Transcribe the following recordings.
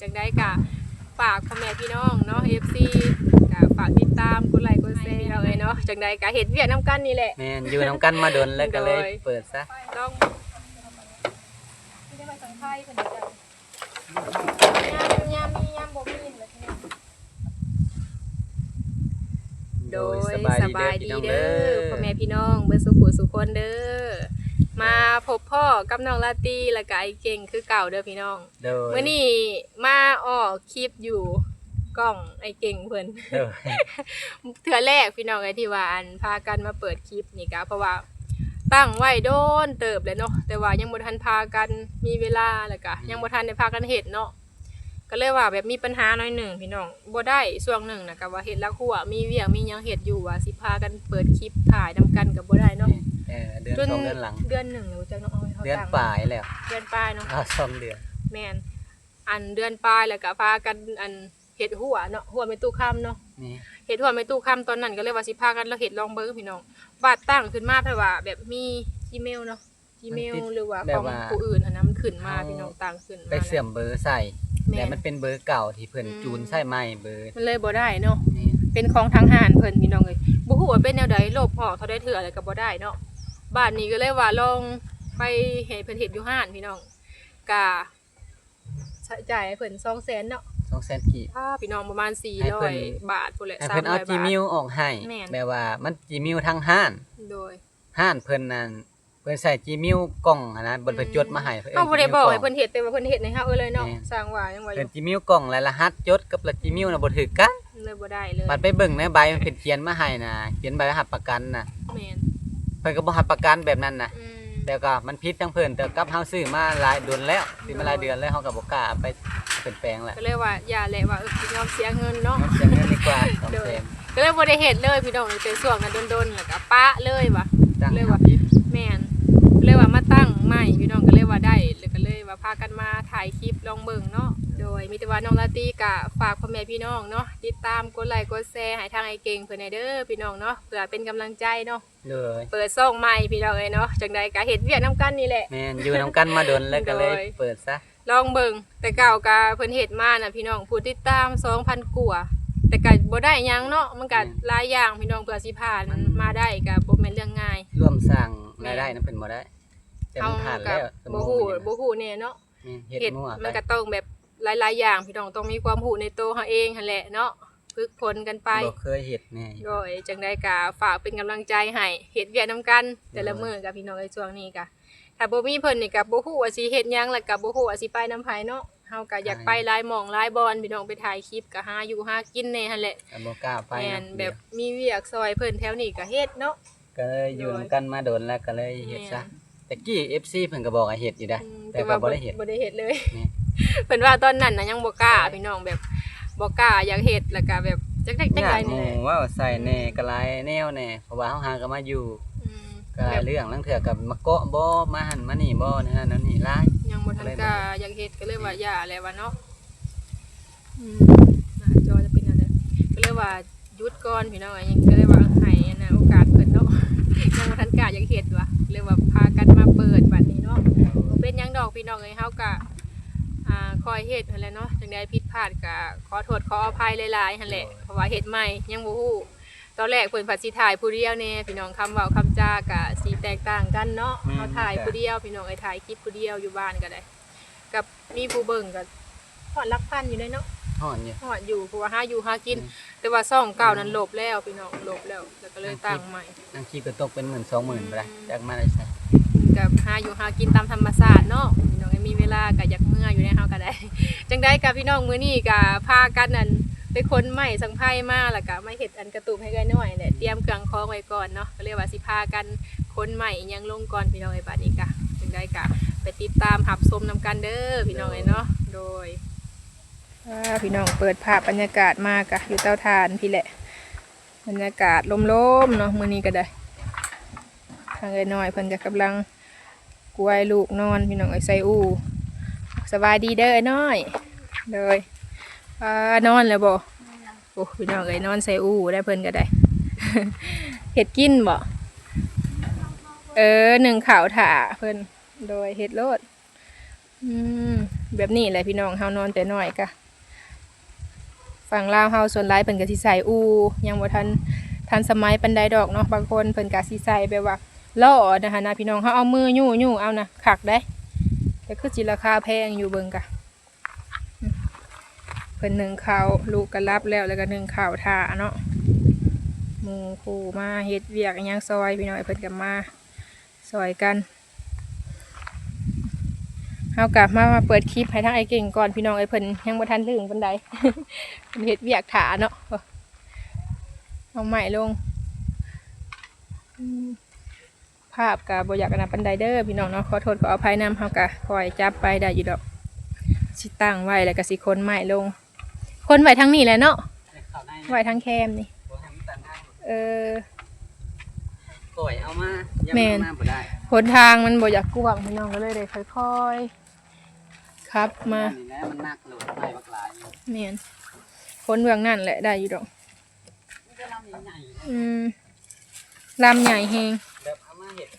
จังได้กะฝากพ่อแม่พี่น้องเนาะ FC กะฝากติดตามกดไลค์กดแชร์เอาเลยเนาะจังได้กะเฮ็ดเวียกนํกันนี่แหละ แม่นอยู่นํกันมาดนแล้วก็เลยโดยเปิดซะต้องไม่ได้มาสังไพ่เพิ่นจังยามมียามบ่มีเลยพี่น้องโดยสบายดีเด้อพ่อแม่พี่น้องเบิ่สุขุสุคนเด้อ มาพบพ่อกับน้องลาตีและก็ไอเก่งคือเก่าเด้อพี่น้องโดยมื้อนี้มาออกคลิปอยู่กล้องไอเก่งเพิ่นโดยเทื่อแรกพี่น้องไอ้ที่ว่าอันพากันมาเปิดคลิปนี่ก็เพราะว่าตั้งไว้โดนเติบเลยเนาะแต่ว่ายังบ่ทันพากันมีเวลาแล้วก็ยังบ่ทันได้พากันเฮ็ดเนาะก็เลยว่าแบบมีปัญหาหน่อยหนึ่งพี่น้องบ่ได้ช่วงหนึ่งนะก็ว่าเฮ็ดลักหัวมีเวียกมีหยังเฮ็ดอยู่ว่าสิพากันเปิดคลิปถ่ายนํกันก็บ่ได้เนาะ เออเดือนสองเดือนหลัง เดือนหนึ่งหรือจังเนาะเอาให้เขาเดือนตั้งปลายแล้วเดือนปลายเนาะ เอาสองเดือน แม่นอันเดือนปลายแล้วก็พากันอันเฮ็ดหัวเนาะหัวไม่ตู้ค่ำเนาะนี่เห็ดหัวไม่ตู้คำตอนนั้นก็เลยว่าสิพากันเราเห็ดลองเบิ้งพี่น้องบาดตั้งขึ้นมาเพราะว่า แบบมี Gmail เนาะ Gmail หรือว่าของผู้อื่นอันนั้นมันขึ้นมาพี่น้องต่างขึ้นไปมาเสื่อมเบอร์ใส่แม่แต่มันเป็นเบอร์เก่าที่เพิ่นอืม จูนใส่ใหม่เบอร์มันเลยบ่ได้เนาะ นี่เป็นของทางหารเพิ่นพี่น้องเลยบ่ฮู้ว่าเป็นแนวใดลบออกเท่าได้เถื่ออะไรก็บ่ได้เนาะ บ้านนี้ก็เลยว่าลองไปเห็นเพิ่นเฮ็ดอยู่ห้านพี่น้องกะใช้จ่ายให้เพิ่น200,000เนาะสองแสนกีบถ้าพี่น้องประมาณให้เพิ่น 400บาทพุ่นแหละให้300เพิ่นเอาบาท Gmail ออกให้แม่นแปลว่ามัน Gmail ทั้งห้านโดย ห้านเพิ่นนั่นเพิ่นใส่ Gmail กล่องหั้นนะเพิ่นไปจดมาให้เพิ่นเขาบ่ได้ Gmail บอกให้ล่งเพิ่นเฮ็ดแต่ว่าเพิ่นเฮ็ดในเฮาเอ้ยเลยเนาะแม่นสร้างว่ายังว่าอเพิ่นยู่ Gmail กล่องและรหัสจดกับละ Gmail น่ะบ่ถือกันเลยบ่ได้เลยบัดไปเบิ่งในใบมันเป็นเขียนมาให้น่ะเขียนใบรับประกันน่ะแม่นเพิ่นก็บ่รับประกันแบบนั้นน่ะอืมแต่ก็มันผิดทั้งเพิ่นแต่กับเฮาซื้อมาหลายเดือนแล้วซื้อมาหลายเดือนแล้วเฮาก็บ่กล้าไปเปลี่ยนแปลงแหละก็เลยว่าอย่าแหละว่าเออยอมเสียเงินเนาะ มันเสียเงินดีกว่าต้องโดยแพงก็เลยบ่ได้เฮ็ดเลยพี่น้องแต่ช่วงนั้นโดนๆแล้วก็ปะเลยว่ะจ้างเรียกว่าผิดแม่นก็เลยว่ามาตั้งใหม่พี่น้องก็เลยว่าได้แล้วก็เลยว่าพากันมาถ่ายคลิปลองเบิ่งเนาะ โดยมีแต่ว่าน้องลาตีก็ฝากพ่อแม่พี่น้องเนาะติดตามกดไลค์กดแชร์ให้ทางไอ้เก่งเพิ่นให้เด้อพี่น้องเนาะเพื่อเป็นกำลังใจเนาะเลยเปิดซ่องใหม่พี่น้องเอ้ยเนาะจังใดก็เฮ็ดเวียกนํกันนี่แหละ แม่นอยู่นํกันมาดนแล้วก็เลยโดยเปิดซะลองเบิ่งแต่เก่ากะเพิ่นเฮ็ดมาน่ะพี่น้องผู้ติดตาม2,000กว่าแต่ก็บ่ได้หยังเนาะมันก็หลายอย่างพี่น้องเพื่อสิผ่านมาได้ก็บ่แม่นเรื่องง่ายร่วมสร้างรายได้นั้นเป็นบ่ได้แต่มันผ่านกัแล้วบ่ฮู้บ่ฮู้แน่เนาะแม่นเฮ็ดเฮ็ดมั่วมันไปก็ต้องแบบ หลาย ๆ อย่างพี่น้องต้องมีความรู้ในตัวเฮาเองหั่นแหละเนาะฝึกฝนกันไปบ่เคยเฮ็ดแน่ โดยจังใดก็ฝากเป็นกำลังใจให้เฮ็ดเวียกนํกัน แต่ละมื้อกับพี่น้องในช่วงนี้ก็ถ้าบ่มีเพิ่นนี่ก็บ่ฮู้ว่าสิเฮ็ดหยังแล้วก็บ่ฮู้ว่าสิไปนำไผเนาะเฮาก็อยากไปหลายหม่องหลายบอนพี่น้องไปถ่ายคลิปก็หาอยู่หากินแน่หั่นแหละก็บ่กล้าไปแม่นนะแบบมีเวียกซอยเพิ่นแถวนี้ก็เฮ็ดเนาะ ก็เลยอยู่นํกันมาดนแล้วก็เลยเฮ็ดซะแต่กี้ FC เพิ่นก็บอกให้เฮ็ดอยู่ได้อืมแต่ก็บ่ได้เฮ็ด บ่ได้เฮ็ดเลย นี่ เพิ่นว่าตอนนั้นน่ะยังบ่กล้าพี่น้องแบบบ่กล้าอยากเฮ็ดแล้วก็แบบจักจักจักยาไดกหนี่มู่แหละว่าใส่แน่ก็หลายแนวแน่เพราะว่าเฮาหาก็มาอยู่อืมก็หลายเรื่องลังเทื่อก็มาเกาะบ่มาหั่นมานี่บ่นะฮะนั่นนี่หลาย ยังบ่ทันกล้าอยากเฮ็ดก็เลยว่าอย่าแล้วว่าเนาะอืมหน้าจอจะเป็นอะไรก็เลยว่าหยุดก่อนพี่น้องอะยังก็เลยว่าให้อันนะโอกาสเพิ่นเนาะ ยังบ่ทันกล้าอยากเฮ็ดว่ะเลยว่าพากันมาเปิดบัดนี้เนาะบ่เป็นหยังดอกพี่น้องเอ้ยเฮาก็ อ่าคอยเฮ็ดหั่นแหละเนาะจังใดผิดพลาดก็ขอโทษขออภัยหลายๆหั่นแหละเพราะว่าเฮ็ดใหม่ยังบ่ฮู้ตอนแรกเพิ่นผัดสิถ่ายผู้เดียวแน่พี่น้องคำเว้าคำจาก็สิแตกต่างกันเนาะอืม เฮาถ่ายผู้เดียวพี่น้องเอ้ยถ่ายคลิปผู้เดียวอยู่บ้านก็ได้กับมีผู้เบิ่งก็ฮอดหลักพันอยู่ได้เนาะฮ้อนอยู่ฮอดอยู่เพราะว่าหาอยู่หากิน อืม แต่ว่าซ่องเก่านั้นลบแล้วพี่น้องลบแล้วแล้วก็เลยตั้งใหม่นั่งคิดก็ตกเป็นหมื่นสองหมื่นไปเลยจากมาได้ใส่ กับหาอยู่หากินตามธรรมชาติเนาะพี่น้องมีเวลาก็อยากเมื่ออยู่ในเฮาก็ได้ จังได้กับพี่น้องมื้อนี้ก็พากันนั่นไปค้นไม้สังไพ่มาแล้วก็มาเฮ็ดอันกระตุกให้กันหน่อยแหละเตรียมเครื่องคองไว้ก่อนเนาะก็เรียกว่าสิพากันค้นไม้ยังลงก่อนพี่น้องไอ้บัดนี้ก็จังได้ก็ไปติดตามหับชมนำกันเด้อพี่น้องไอ้เนาะโดยพี่น้องเปิดภาพบรรยากาศมากะอยู่เตาถ่านพี่แหละ บรรยากาศลมๆเนาะมื้อนี้ก็ได้ทางไอ้น้อยเพิ่นจะกำลัง กวยลูกนอนพี่น้องไอ้ไซอูสบายดีเด้อไอ้น้อยเลยอนอนแล้วบ่โอ้พี่น้องไอ้นอนไซอูได้เพิ่นก็ได้เห็ดกินบ่เออหนึ่งข่าวถ่าเพิ่นโดยเห็ดโลดอืมแบบนี้แหละพี่น้องเฮานอนแต่น้อยกะฝั่งลาวเฮาส่วนหลายเพิ่นก็สิใส่อูยังบ่ทันทันสมัยปานใดดอกเนาะบางคนเพิ่นก็สิใส่แบบว่า ล่อนะคะนะพี่น้องเฮาเอามือยู่ยู่เอานะคักได้แต่คือสิราคาแพงอยู่เบิ่งกะเพิ่นหนึ่งข้าวลูกก็รับแล้วแล้วก็หนึ่งข้าวท่าเนาะหมูคู่มาเฮ็ดเวียกยังซอยพี่น้องเพิ่นก็มาซอยกันเอากลับมามาเปิดคลิปให้ทั้งไอ้เก่งก่อนพี่น้องไอ้เพิ่นยังบ่ทันถึงบันไดเพิ่นเฮ็ดเวียกถาเนาะเอาใหม่ลงอืมาพกะบ่อยากกันนะปันไดเด้อพี่น้องเนาะขอโทษขออภัยนำเฮากะคอยจับไปได้อยู่ดอกสิตั้งไว้แล้วก็สิคนใหม่ลง คนไว้ทั้งนี้แหละเนาะเข้าในไว้ทั้งแคมนี่ บ่ให้มันตันทางเออ ก่อยเอามายังแม่น เอามาบ่ได้หนทางมันบ่อยากกว้างพี่น้องก็เลยได้ค่อยๆครับมานี่แหละมันหนักโหลดไม่บักหลายอยู่เมียนคนเมืองนั่นแหละได้อยู่ดอก มันจะลำใหญ่ๆนะอืมลำใหญ่แฮงแบบ เห็ด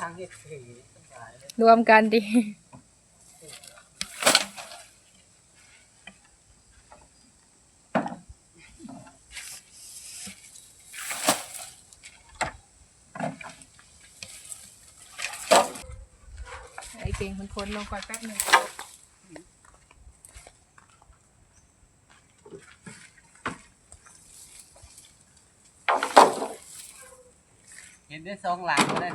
ทางเห็ดถือนี่สบายเลยรวมกันดิไอ้เก่งมันคนลงก่อนแป๊บหนึ่ง เห็น ได้สองหลังก็ได้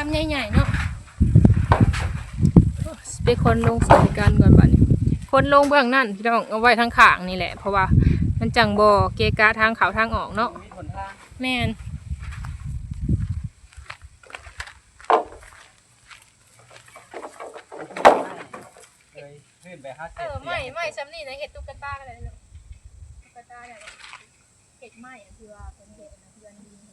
ลำใหญ่ๆเนาะไปคนลงใส่กันก่อนบัดนี้คนลงเบื้องนั่นพี่น้องเอาไว้ทางข้างนี่แหละ เพราะว่ามันจังบ่เกะกะทางเขาทางออกเนาะมีผลทางแม่นเลยขึ้นไปห้าเออไม่ไม่ซ้ำนี่นะเห็ดตุ๊กตาอะไรเนาะตุ๊กตาอะไรเห็ดไหมอะคือว่าเป็นเห็ดนะเพื่อนดี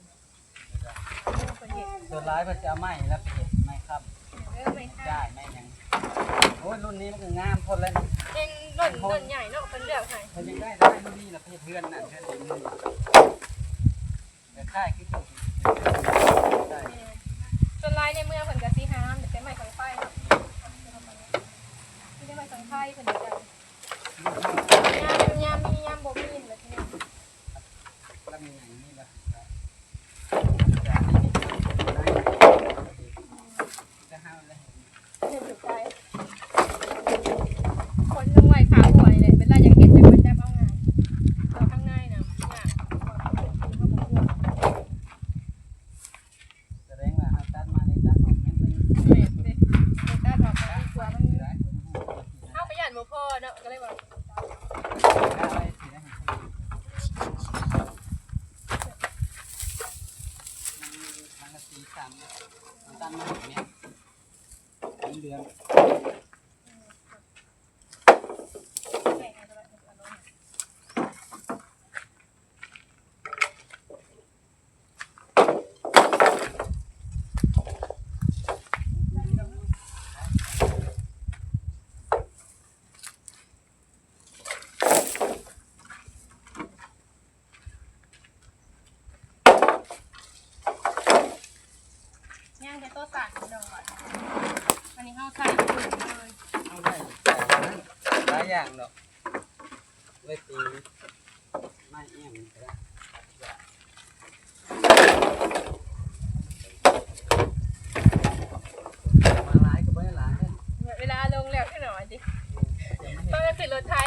ส่วนร้ายมันจะเอาไม้แล้วไปเห็ดไม้ครับเออไม่ค่ะได้ไม้ยังโอ้ยรุ่นนี้มันก็งามพนแล้วนี่เองหล่นหล่นใหญ่เนาะเป็นเลือกให้มันยังได้ได้รุ่นนี้ละเพศเพื่อนนั่นเพื่อนเองนี่แต่ค่ายคือถูกได้จนลายในเมืองเพิ่นก็สิหามแต่เป็นไม้สังไฟเนาะไม่ได้ไม้สังไฟเพิ่นก็จะยามยามมียามบ่มีแบบนี้แล้วมีอย่างนี้ละจะ เอาได้หลายอย่างดอกไว้ปีไม่เอี่ยมก็ลายลเวลาลงแล้วแค่หน่อยดิตอนขึ้นรถไทย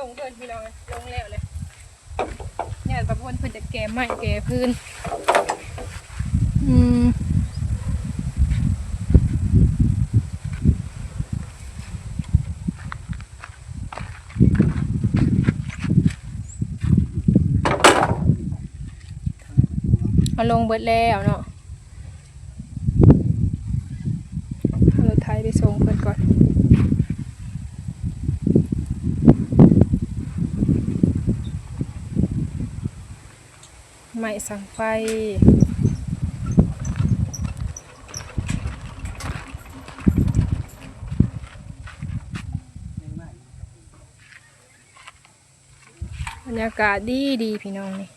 ส่งเพื่อนพี่น้องลงแล้วเลยเนี่ยประพนเพิ่นจะแก้ไม้แก้พื้น อืมเอาลงเบิดแล้วเนาะเอารถไทยไปส่งเพิ่นก่อน ไม้สังไฟบรรยากาศดีดีพี่น้องนี่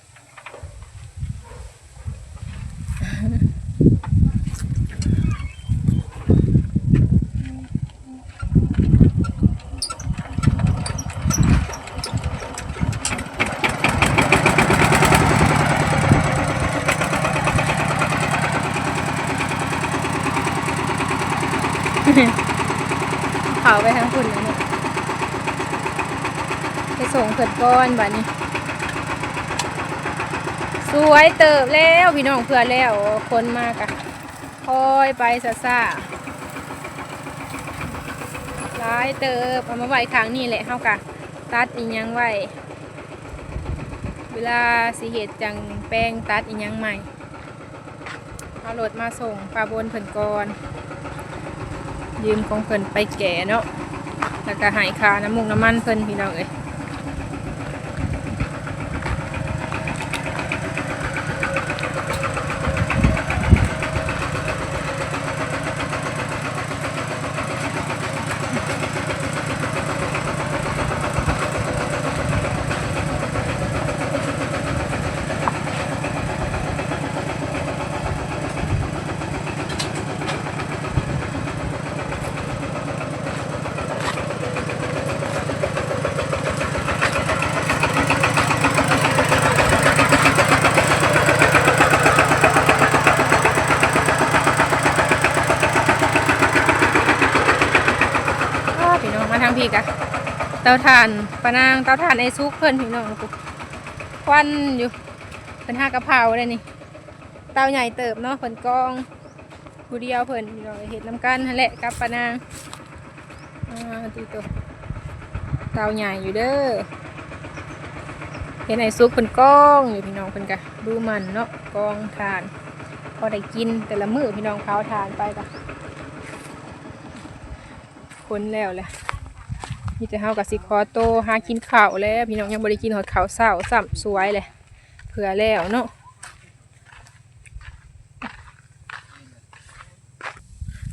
เผาไปทั้งฝุ่นแล้วเนี่ย ไปส่งเผิดก้อนบัดนี้ สวยเติบแล้วพี่น้องเพื่อแล้วคนมากอะคอยไปซะซ่าร้ายเติบเอามาไว้ค้งนี่แหละเฮากะตัดอีหยังไว้เวลาสิเหตุจังแป้งตัดอีหยังใหม่เอารถมาส่งปลาบนเพิ่นก่อนยืมของเพิ่นไปแก่เนาะแล้วก็หายคาน้ำมุกน้ำมันเพิ่นพี่น้องเอ้ยอ้อพี่น้องมาทางพี่กะ เตาถ่านปะนางเตาถ่านไอซุกเพิ่นพี่น้องกูควันอยู่เป็นห้ากะเพราเลยนี่ เตาใหญ่เติบเนาะเพิ่นกองผู้เดียวเพิ่นพี่น้องเห็ดน้ำกันนั่นแหละกับปะนางอ่าตีตัวเตาใหญ่อยู่เด้อเห็นไอซุกเพิ่นกองอยู่พี่น้องเพิ่นกะดูมันเนาะกองทานพอได้กินแต่ละมื้อพี่น้องเผาทานไปกะคนแล้วแหละ มีแต่เฮากับสิคอโตหากินข้าวแล้ว พี่น้องยังบ่ได้กินหอดข้าวเช้าซ้ำสวยเลยเผื่อแล้วเนาะ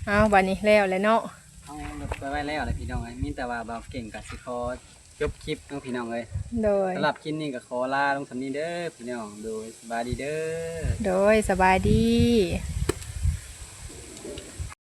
เอาบัดนี้แล้วแหละเนาะเอารถไปไว้แล้วเลยพี่น้องเอ้ยมีแต่ว่าบ่าวเก่งกับสิขอจบคลิปเนาะพี่น้องเอ้ยโดยสำหรับคลิปนี้ก็ขอลาลงสำนี้เด้อพี่น้องโดยสบายดีเด้อโดยสบายดีส